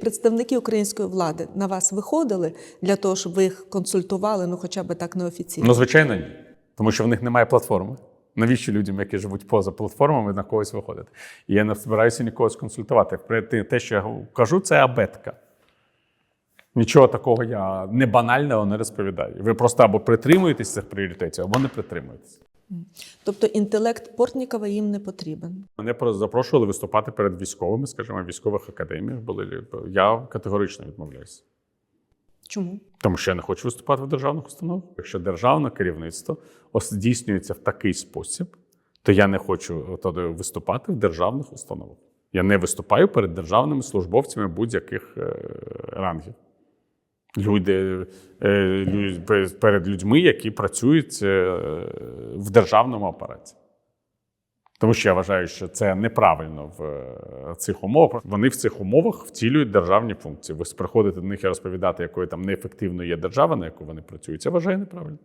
Представники української влади на вас виходили для того, щоб ви їх консультували, ну хоча б так неофіційно. Ну, звичайно, ні. Тому що в них немає платформи. Навіщо людям, які живуть поза платформами, на когось виходити? І я не збираюся нікого консультувати. Те- Те, що я кажу, це абетка. Нічого такого я не банального не розповідаю. Ви просто або притримуєтесь цих пріоритетів, або не притримуєтесь. Тобто інтелект Портнікова їм не потрібен. Мене про- запрошували виступати перед військовими, скажімо, в військових академіях були. Я категорично відмовляюся. Чому? Тому що я не хочу виступати в державних установах. Якщо державне керівництво здійснюється в такий спосіб, то я не хочу тоді виступати в державних установах. Я не виступаю перед державними службовцями будь-яких е, рангів. Люди е, перед людьми, які працюють е, в державному апараті. Тому що я вважаю, що це неправильно в е, цих умовах. Вони в цих умовах втілюють державні функції. Ви приходите до них і розповідати, якою там неефективною є держава, на яку вони працюють. Це вважаю неправильно.